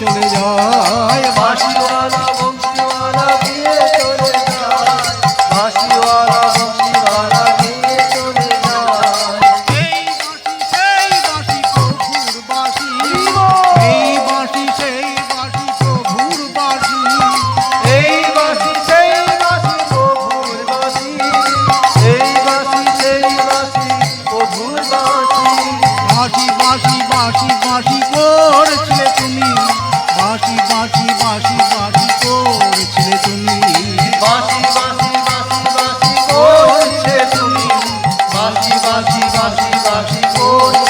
চলে যায় শিব শিব শিব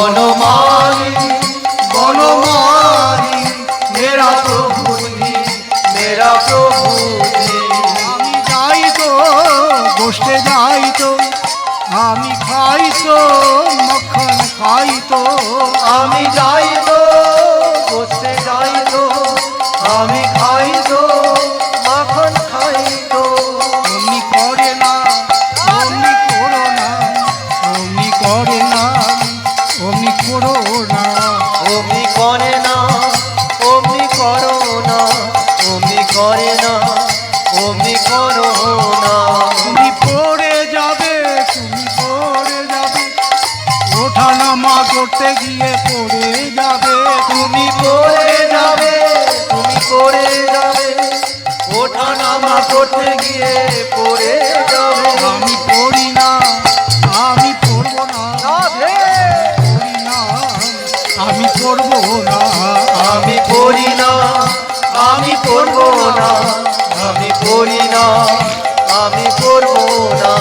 হনুমান করতে গিয়ে পড়ে যাবে। তুমি পড়ে যাবে তুমি পড়ে যাবে। ওঠা নামা করতে গিয়ে পড়ে যাবে। আমি পড়ি না আমি পড়ব না। পড়ি না আমি পড়ব না। আমি পড়ি না আমি পড়ব না। আমি পড়ি না আমি পড়ব না।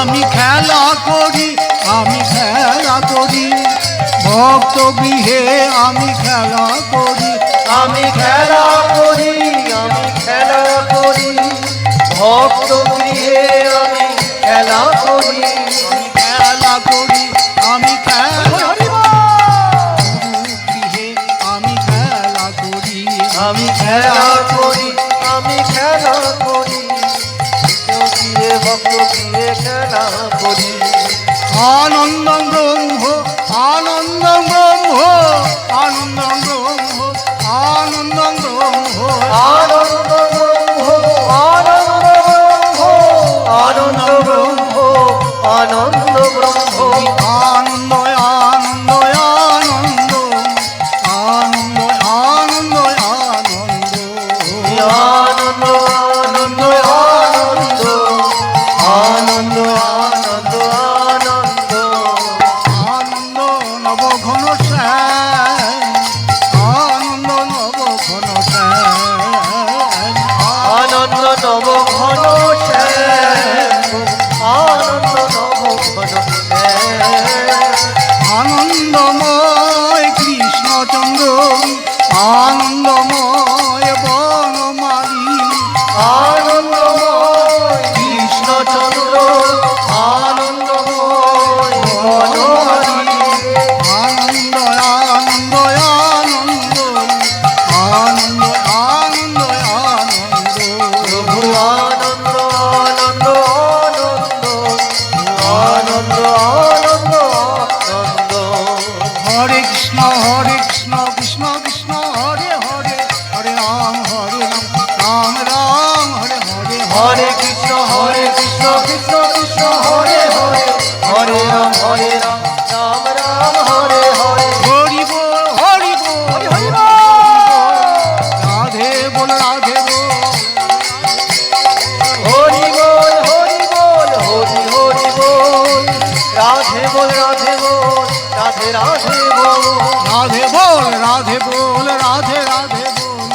আমি খেলা ভক্ত বিহে আমি খেলা করি, আমি খেলা করি, আমি খেলা করি। ভক্ত বিহে আমি খেলা করি, আমি খেলা করি, আমি খেলা আনন্দ ব্রহ্ম রাধে বল রাধে বল, রাধে রাধে বল।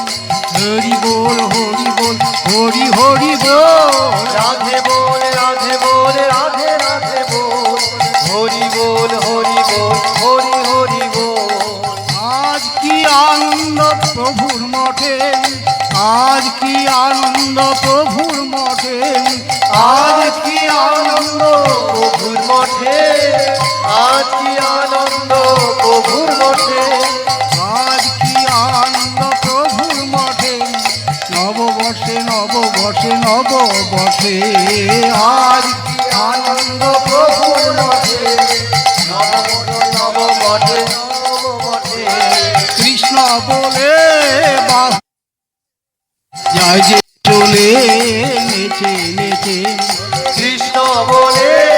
হরি বল হরি বল, হরি হরি বল। রাধে বল রাধে বল, রাধে রাধে বল। হরি বল হরি বল, হরি হরি বল। আজ কি আনন্দ প্রভুর মঠে? আজ কি আনন্দ প্রভুর মঠে? আজ কি আনন্দ প্রভুর মঠে? আজ কি আনন্দ মঠে আজ কি আনন্দ প্রভুর মঠে? নববর্ষে নববর্ষে নববর্ষে। আজ কি আনন্দ প্রভুর মঠে? নব নব মঠে নব মঠে কৃষ্ণ বলে বাহ যে চলে, নেচে নেচে। কৃষ্ণ বলে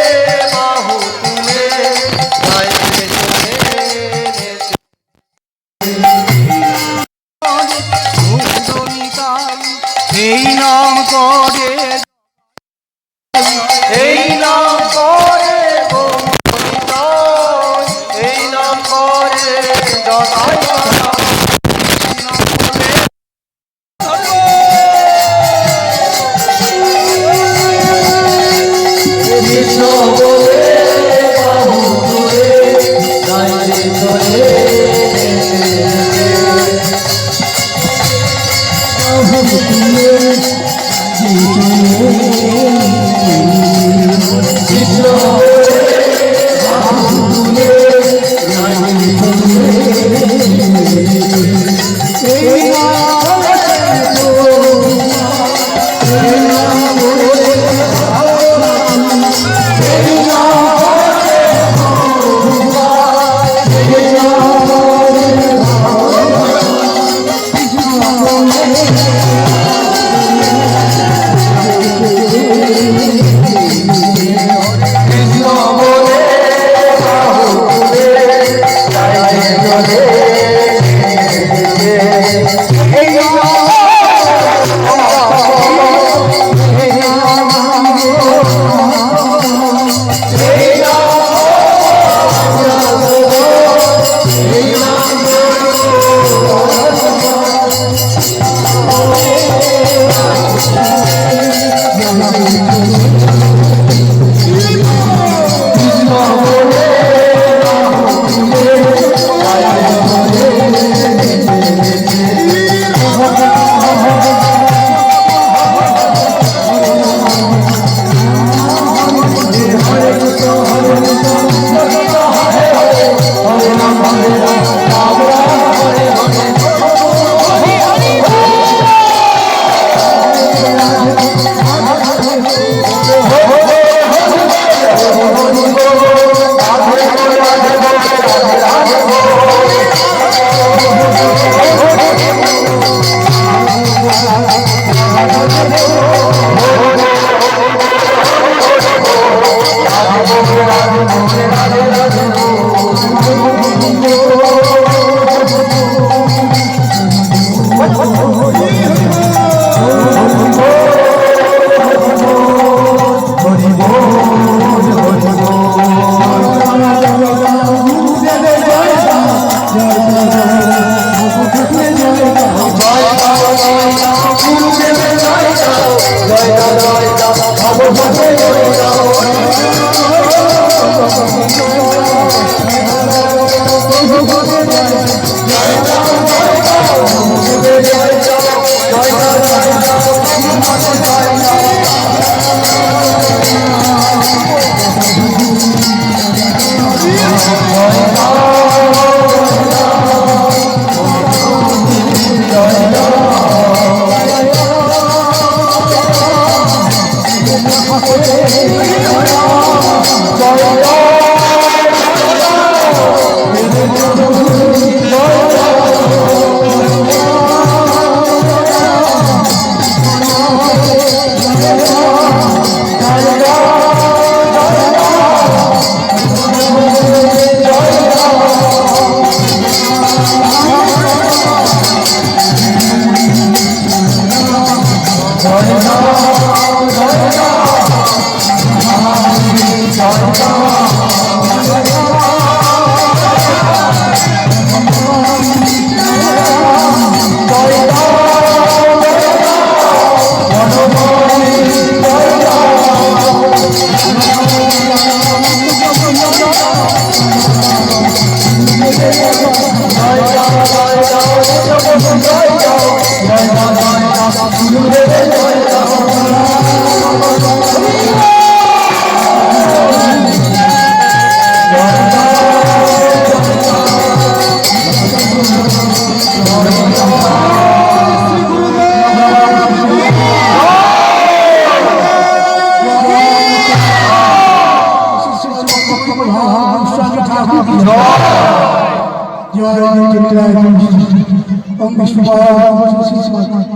এই নাম করে এই নাম করে এই নাম করে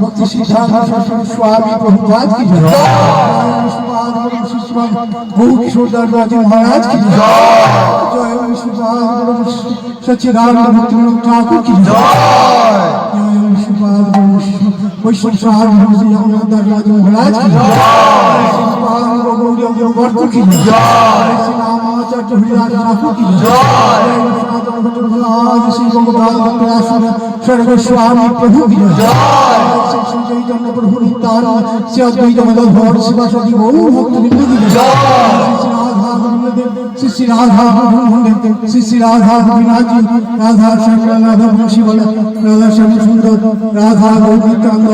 भक्ति सिद्धांत स्वामी प्रभुपाद की जय भू किशोर दरबाजी महाराज की जय जय विष्णुपाद सच्चिदानंद भक्ति ठाकुर की जय जय विष्णुपाद वैष्णव साहब जगन्नाथ दरबाजी महाराज की ভগবান গৌরী বর্তু কি জয়? শ্রী রামাচার্য বিরাজ রাখু কি জয়? শ্রী চৈতন্য প্রভু নিত্যানন্দ শ্রী অদ্বৈত মদন ভগবান শিবাসদী বহু ভক্তবৃন্দ কি জয়? শ্রী শ্রী রাধা মন্দির শ্রী শ্রী রাধা গোপীনাথজি রাধা শ্যামলা রাধা বংশী বলে রাধা শ্যাম সুন্দর রাধা গোপিকাঙ্গ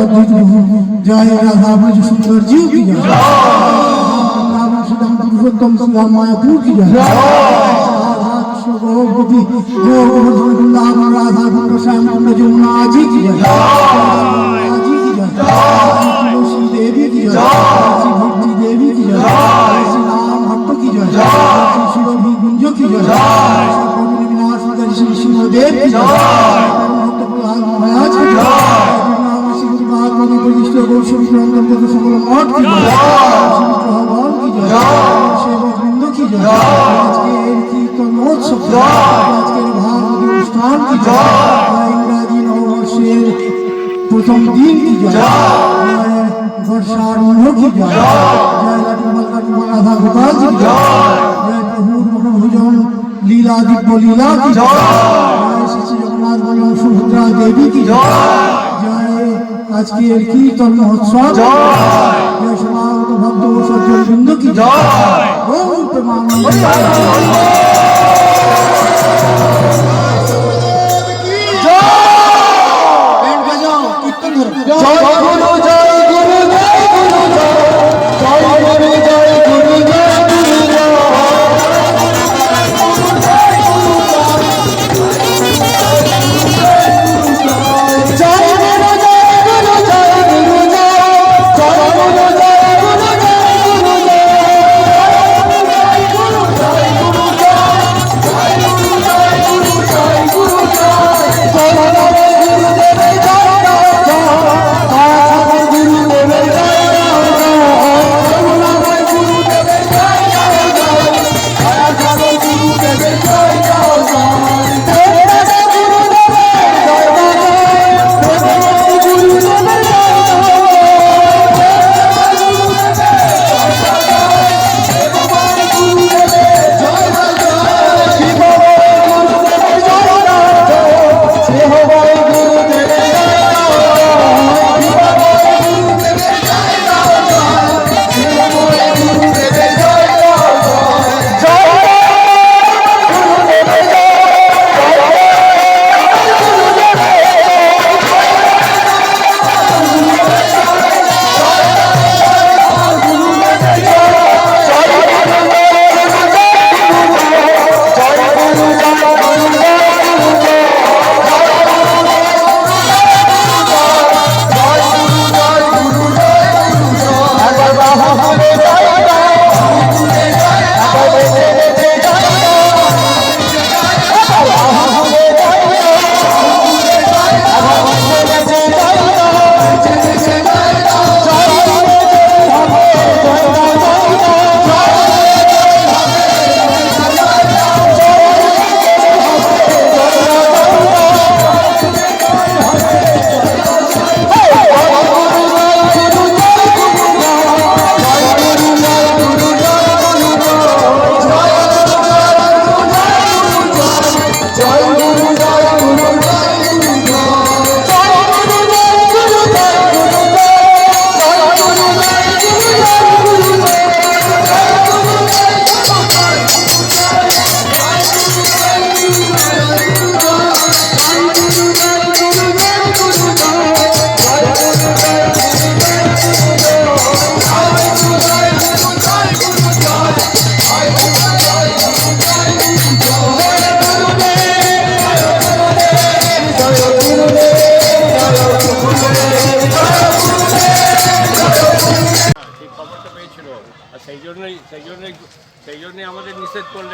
জয় রাধা বংশী সুন্দর জিউ কি পুরুষোত্তম শ্রীরাম মায়াপুর কি গোপী গোবর্ধন রাধা কুণ্ড শ্যাম দেবী দেবী প্রথম দিন কি জয়? বর্ষারম্ভ কি জয়। জয় লাটুমাল লাটুমাল রাধা গোপাল কি জয় জয় প্রভুর মনোভূজন লীলা দিব্য লীলা কি জয় জয় শ্রী জগন্নাথ বল্লভ সুভদ্রা দেবী কি জয় জয় আজকের কীর্তন মহোৎসব জয় সমাগত ভক্ত জয় গৌর প্রেমানন্দ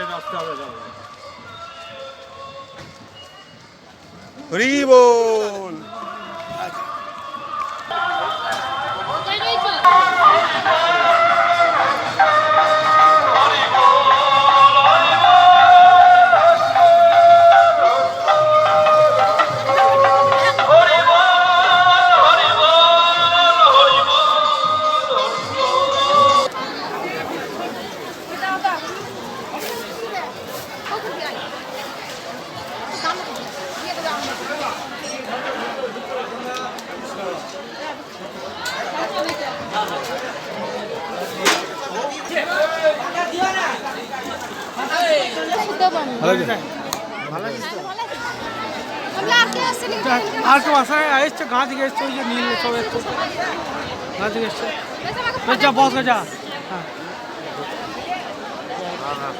করে নাচতে হবে হরি গাছ গেছে ওই যে নীল সব এসছে গাছ গেছে যা বস যা হ্যাঁ হ্যাঁ